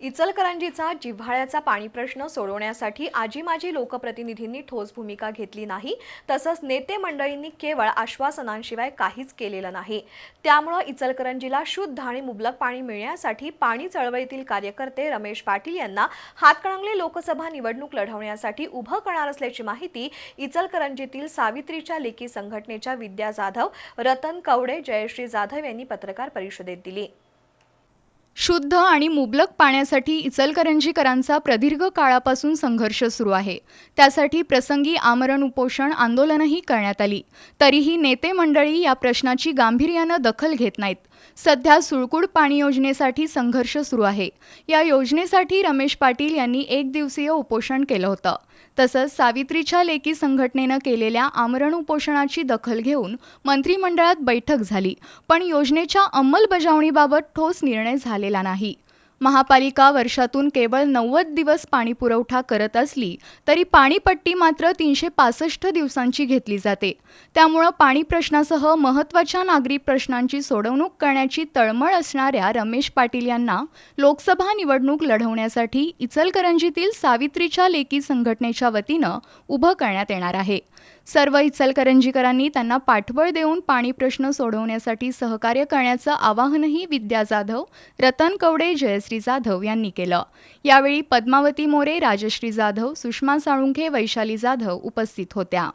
इचलकरंजीचा जिव्हाळ्याचा पाणी प्रश्न सोडवण्यासाठी आजी माजी लोकप्रतिनिधींनी ठोस भूमिका घेतली नाही. तसंच नेते मंडळींनी केवळ आश्वासनांशिवाय काहीच केलेलं नाही. त्यामुळं इचलकरंजीला शुद्ध आणि मुबलक पाणी मिळण्यासाठी पाणी चळवळीतील कार्यकर्ते रमेश पाटील यांना हातकणंगले लोकसभा निवडणूक लढवण्यासाठी उभं करणार असल्याची माहिती इचलकरंजीतील सावित्रीच्या लेखी संघटनेच्या विद्या जाधव रतन कवडे जयश्री जाधव यांनी पत्रकार परिषदेत दिली. शुद्ध आणि मुबलक पाण्यासाठी इचलकरंजीकरांचा प्रदीर्घ काळापासून संघर्ष सुरू आहे. त्यासाठी प्रसंगी आमरण उपोषण आंदोलनही करण्यात आली. तरीही नेते मंडळी या प्रश्नाची गांभीर्यानं दखल घेत नाहीत. सध्या सुळकुड पाणी योजनेसाठी संघर्ष सुरू आहे. या योजनेसाठी रमेश पाटील यांनी एक दिवसीय उपोषण केलं होतं. तसंच सावित्रीच्या लेकी संघटनेनं केलेल्या आमरण उपोषणाची दखल घेऊन मंत्रिमंडळात बैठक झाली. पण योजनेच्या अंमलबजावणीबाबत ठोस निर्णय झालेला नाही. महापालिका वर्षातून केवळ नव्वद दिवस पाणी पुरवठा करत असली तरी पाणीपट्टी मात्र तीनशे पासष्ट दिवसांची घेतली जाते. त्यामुळं पाणी प्रश्नासह महत्त्वाच्या नागरी प्रश्नांची सोडवणूक करण्याची तळमळ असणाऱ्या रमेश पाटील यांना लोकसभा निवडणूक लढवण्यासाठी इचलकरंजीतील सावित्रीच्या लेकी संघटनेच्या वतीनं उभं करण्यात येणार आहे. सर्व इचलकरंजीकरांनी त्यांना पाठबळ देऊन पाणी प्रश्न सोडवण्यासाठी सहकार्य करण्याचं आवाहनही विद्या जाधव रतन कवडे जयश्री जाधव यांनी केलं. यावेळी पद्मावती मोरे राजश्री जाधव सुषमा साळुंखे वैशाली जाधव उपस्थित होत्या.